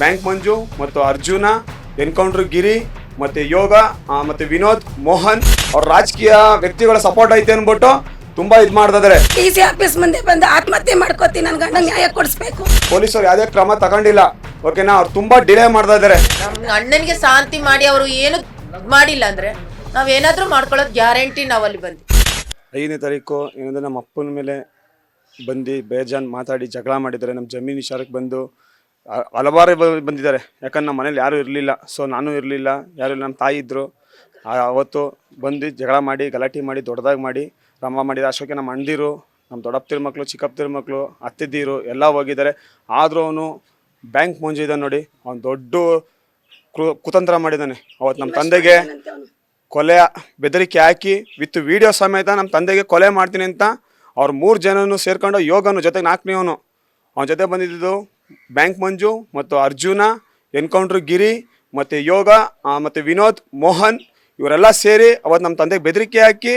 Bank ಮಂಜು ಮತ್ತು Arjuna encounter ಗಿರಿ ಮತ್ತೆ ಯೋಗ ಮತ್ತೆ ವಿನೋದ್ ಮೋಹನ್ ಅವ್ರ ರಾಜಕೀಯ ವ್ಯಕ್ತಿಗಳ ಸಪೋರ್ಟ್ ಐತೆ ಅನ್ಬಿಟ್ಟು ತುಂಬಾ ಇದ್ ಮಾಡ್ತಿದ್ದಾರೆ ಟಿ ಸಿ ಆಫೀಸ್ ಮುಂದೆ ಬಂದು ಆತ್ಮಹತ್ಯೆ ಮಾಡ್ಕೋತೀನಿ ನನ್ನ ಗಂಡ ನ್ಯಾಯ ಕೊಡಿಸ್ಬೇಕು. ಪೊಲೀಸರು ಯಾವುದೇ ಕ್ರಮ ತಗೊಂಡಿಲ್ಲ. ಓಕೆನಾ ಅವ್ರು ತುಂಬಾ ಡಿಲೇ ಮಾಡ್ತಾ ಇದಾರೆ. ನಮ್ಮ ಅಣ್ಣನಿಗೆ ಶಾಂತಿ ಮಾಡಿ ಅವರು ಏನು ಇದ್ ಮಾಡಿಲ್ಲ ಅಂದ್ರೆ ಏನಾದರೂ ಮಾಡ್ಕೊಳ್ಳೋದು ಗ್ಯಾರಂಟಿ ನಾವಲ್ಲಿ ಬಂದು. ಐದನೇ ತಾರೀಕು ಏನಂದ್ರೆ ನಮ್ಮ ಅಪ್ಪನ ಮೇಲೆ ಬಂದು ಬೇಜಾನ್ ಮಾತಾಡಿ ಜಗಳ ಮಾಡಿದ್ದಾರೆ. ನಮ್ಮ ಜಮೀನು ವಿಚಾರಕ್ಕೆ ಬಂದು ಹಲವಾರು ಬಂದಿದ್ದಾರೆ. ಯಾಕಂದ್ರೆ ನಮ್ಮ ಮನೇಲಿ ಯಾರೂ ಇರಲಿಲ್ಲ. ಸೊ ನಾನು ಇರಲಿಲ್ಲ. ಯಾರು ನಮ್ಮ ತಾಯಿ ಇದ್ದರು ಅವತ್ತು ಬಂದು ಜಗಳ ಮಾಡಿ, ಗಲಾಟೆ ಮಾಡಿ, ದೊಡ್ಡದಾಗಿ ಮಾಡಿ ರಮ ಮಾಡಿದ ಅಶೋಕ ನಮ್ಮ ಅಣ್ಣದಿರು, ನಮ್ಮ ದೊಡ್ಡಪ್ಪತಿರ ಮಕ್ಕಳು ಚಿಕ್ಕಪ್ಪತಿರ ಮಕ್ಕಳು ಅತ್ತಿದ್ದೀರು ಎಲ್ಲ ಹೋಗಿದ್ದಾರೆ. ಆದರೂ ಅವನು ಬ್ಯಾಂಕ್ ಮುಂಜೆ ನೋಡಿ. ಅವ್ನು ದೊಡ್ಡ ಕುತಂತ್ರ ಮಾಡಿದ್ದಾನೆ. ಅವತ್ತು ನಮ್ಮ ತಂದೆಗೆ ಕೊಲೆ ಬೆದರಿಕೆ ಹಾಕಿ, ವಿತ್ ವಿಡಿಯೋ ಸಮೇತ ನಮ್ಮ ತಂದೆಗೆ ಕೊಲೆ ಮಾಡ್ತೀನಿ ಅಂತ ಅವ್ರು ಮೂರು ಜನನು ಸೇರ್ಕೊಂಡು ಯೋಗನು ಜೊತೆಗೆ ನಾಲ್ಕನೇವನು. ಅವನ ಜೊತೆ ಬಂದಿದ್ದು ಬ್ಯಾಂಕ್ ಮಂಜು ಮತ್ತು ಅರ್ಜುನ ಎನ್ಕೌಂಟ್ರ್ ಗಿರಿ ಮತ್ತು ಯೋಗ ಮತ್ತು ವಿನೋದ್ ಮೋಹನ್ ಇವರೆಲ್ಲ ಸೇರಿ ಅವತ್ತು ನಮ್ಮ ತಂದೆಗೆ ಬೆದರಿಕೆ ಹಾಕಿ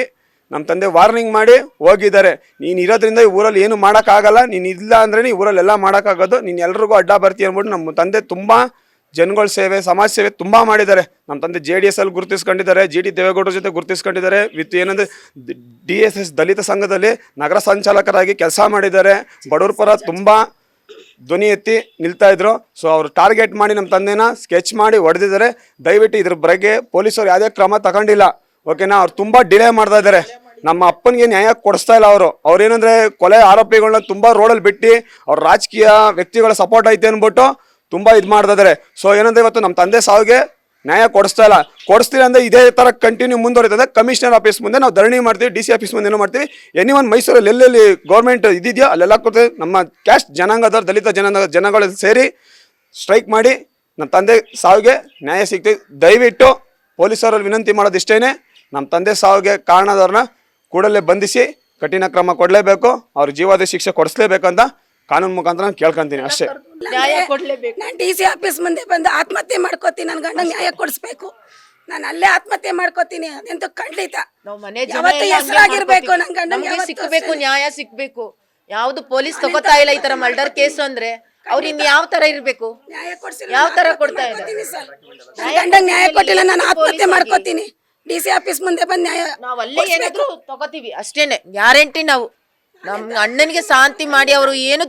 ನಮ್ಮ ತಂದೆ ವಾರ್ನಿಂಗ್ ಮಾಡಿ ಹೋಗಿದ್ದಾರೆ ನೀನು ಇರೋದ್ರಿಂದ ಈ ಊರಲ್ಲಿ ಏನು ಮಾಡೋಕ್ಕಾಗಲ್ಲ ನೀನು ಇಲ್ಲ ಅಂದ್ರೆ ಈ ಊರಲ್ಲಿ ಎಲ್ಲ ಮಾಡೋಕ್ಕಾಗೋದು ನೀನು ಎಲ್ರಿಗೂ ಅಡ್ಡ ಬರ್ತೀಯ ಅಂದ್ಬಿಟ್ಟು ನಮ್ಮ ತಂದೆ ತುಂಬ ಜನಗಳ ಸೇವೆ ಸಮಾಜ ಸೇವೆ ತುಂಬ ಮಾಡಿದ್ದಾರೆ ನಮ್ಮ ತಂದೆ ಜೆ ಡಿ ಎಸ್ ಅಲ್ಲಿ ಗುರುತಿಸ್ಕೊಂಡಿದ್ದಾರೆ ಜಿ ಡಿ ದೇವೇಗೌಡರ ಜೊತೆ ಗುರುತಿಸ್ಕೊಂಡಿದ್ದಾರೆ ವಿತ್ ಏನಂದ್ರೆ ಡಿ ಎಸ್ ಎಸ್ ದಲಿತ ಸಂಘದಲ್ಲಿ ನಗರ ಸಂಚಾಲಕರಾಗಿ ಕೆಲಸ ಮಾಡಿದ್ದಾರೆ ಬಡವ್ರ ಪರ ತುಂಬ ಧ್ವನಿ ಎತ್ತಿ ನಿಲ್ತಾ ಇದ್ರು. ಸೊ ಅವರು ಟಾರ್ಗೆಟ್ ಮಾಡಿ ನಮ್ಮ ತಂದೆನ ಸ್ಕೆಚ್ ಮಾಡಿ ಹೊಡೆದಿದ್ದಾರೆ. ದಯವಿಟ್ಟು ಇದ್ರ ಬಗ್ಗೆ ಪೊಲೀಸರು ಯಾವುದೇ ಕ್ರಮ ತಗೊಂಡಿಲ್ಲ. ಓಕೆನಾ ಅವ್ರು ತುಂಬ ಡಿಲೇ ಮಾಡ್ತಾ ಇದ್ದಾರೆ. ನಮ್ಮ ಅಪ್ಪನಿಗೆ ನ್ಯಾಯ ಕೊಡಿಸ್ತಾ ಇಲ್ಲ ಅವರು. ಅವ್ರೇನಂದ್ರೆ ಕೊಲೆ ಆರೋಪಿಗಳನ್ನ ತುಂಬ ರೋಡಲ್ಲಿ ಬಿಟ್ಟು ಅವ್ರ ರಾಜಕೀಯ ವ್ಯಕ್ತಿಗಳ ಸಪೋರ್ಟ್ ಐತೆ ಅಂದ್ಬಿಟ್ಟು ತುಂಬ ಇದು ಮಾಡ್ತಾ ಇದ್ದಾರೆ. ಸೊ ಏನಂದ್ರೆ ಇವತ್ತು ನಮ್ಮ ತಂದೆ ಸಾವಿಗೆ ನ್ಯಾಯ ಕೊಡಿಸ್ತಾ ಇಲ್ಲ. ಕೊಡಿಸ್ತೀರ ಅಂದರೆ ಇದೇ ಥರ ಕಂಟಿನ್ಯೂ ಮುಂದುವರಿತದೆ. ಕಮಿಷನರ್ ಆಫೀಸ್ ಮುಂದೆ ನಾವು ಧರಣಿ ಮಾಡ್ತೀವಿ ಡಿ ಸಿ ಆಫೀಸ್ ಮುಂದೆ ಏನು ಮಾಡ್ತೀವಿ. ಎನಿ ಒನ್ ಮೈಸೂರಲ್ಲಿ ಎಲ್ಲೆಲ್ಲಿ ಗೌರ್ಮೆಂಟ್ ಇದಿದೆಯೋ ಅಲ್ಲೆಲ್ಲ ಕೂತು ನಮ್ಮ ಕ್ಯಾಸ್ಟ್ ಜನಾಂಗದವ್ರು, ದಲಿತ ಜನಾಂಗ ಜನಗಳು ಸೇರಿ ಸ್ಟ್ರೈಕ್ ಮಾಡಿ ನಮ್ಮ ತಂದೆ ಸಾವಿಗೆ ನ್ಯಾಯ ಸಿಗ್ತೀವಿ ದಯವಿಟ್ಟು ಪೊಲೀಸರಲ್ಲಿ ವಿನಂತಿ ಮಾಡೋದಿಷ್ಟೇ ನಮ್ಮ ತಂದೆ ಸಾವಿಗೆ ಕಾರಣದವ್ರನ್ನ ಕೂಡಲೇ ಬಂಧಿಸಿ ಕಠಿಣ ಕ್ರಮ ಕೊಡಲೇಬೇಕು. ಅವ್ರ ಜೀವಾದ ಶಿಕ್ಷೆ ಕೊಡಿಸ್ಲೇಬೇಕಂತ ಕಾನೂನು ಮುಖಾಂತರ ನಾನು ಕೇಳ್ಕೊಂತೀನಿ ಅಷ್ಟೇ. ನ್ಯಾಯ ಕೊಡ್ಲೇಬೇಕು. ನಾನು ಡಿ ಸಿ ಆಫೀಸ್ ಮುಂದೆ ಬಂದು ಆತ್ಮಹತ್ಯೆ ಮಾಡ್ಕೋತೀನಿ ನನ್ನ ಗಂಡ ನ್ಯಾಯ ಕೊಡಿಸ್ಬೇಕು. ನಾನು ಅಲ್ಲೇ ಆತ್ಮಹತ್ಯೆ ಮಾಡ್ಕೋತೀನಿ ಅದೆಂತ ಖಂಡಿತ. ನಾವು ಮನೆ ಜನ ಯಾವತ್ತೂ ಎಲ್ಲ ಹಂಗೆ ಹೆಸರಾಗಿರ್ಬೇಕು ಮಾಡ್ಕೊತೀವಿ. ಸಿಕ್ಬೇಕು ನ್ಯಾಯ ಸಿಕ್ಬೇಕು. ಯಾವ್ದು ಪೊಲೀಸ್ ತಗೋತಾ ಇಲ್ಲ ಈ ತರ ಮರ್ಡರ್ ಕೇಸ್ ಅಂದ್ರೆ ಅವ್ರು ಇನ್ ಯಾವ ತರ ಇರ್ಬೇಕು? ನ್ಯಾಯ ಕೊಡ್ಸಿಲ್ಲ ಯಾವ ತರ ಕೊಡ್ತಾ ಸರ್. ನನ್ನ ಗಂಡ ನ್ಯಾಯ ಕೊಟ್ಟಿಲ್ಲ ನಾನು ಆತ್ಮಹತ್ಯೆ ಮಾಡ್ಕೋತೀನಿ. ಡಿ ಸಿ ಆಫೀಸ್ ಮುಂದೆ ಬಂದು ನ್ಯಾಯ ನಾವ್ ಅಲ್ಲೇ ಏನಾದ್ರು ತಗೋತೀವಿ ಅಷ್ಟೇನೆ. ಗ್ಯಾರಂಟಿ ನಾವು. ನಮ್ ಅಣ್ಣನಿಗೆ ಶಾಂತಿ ಮಾಡಿ ಅವರು ಏನು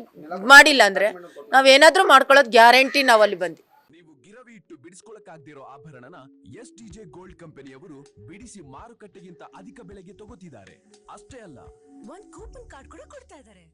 ಮಾಡಿಲ್ಲ ಅಂದ್ರೆ ನಾವೇನಾದ್ರೂ ಮಾಡ್ಕೊಳ್ಳೋದು ಗ್ಯಾರಂಟಿ ನಾವಲ್ಲಿ ಅಲ್ಲಿ ಬಂದು ನೀವು ಗಿರವಿ ಇಟ್ಟು ಬಿಡಿಸ್ಕೊಳಕ್ಕಾಗ್ದಿರೋ ಆಭರಣನ ಎಸ್ ಟಿಜೆ ಗೋಲ್ಡ್ ಕಂಪನಿಯವರು ಬಿಡಿಸಿ ಮಾರುಕಟ್ಟೆಗಿಂತ ಅಧಿಕ ಬೆಲೆಗೆ ತಗೋತಿದ್ದಾರೆ. ಅಷ್ಟೇ ಅಲ್ಲ. ಒಂದು ಕೂಪನ್ ಕಾರ್ಡ್ ಕೂಡ ಕೊಡ್ತಾ ಇದ್ದಾರೆ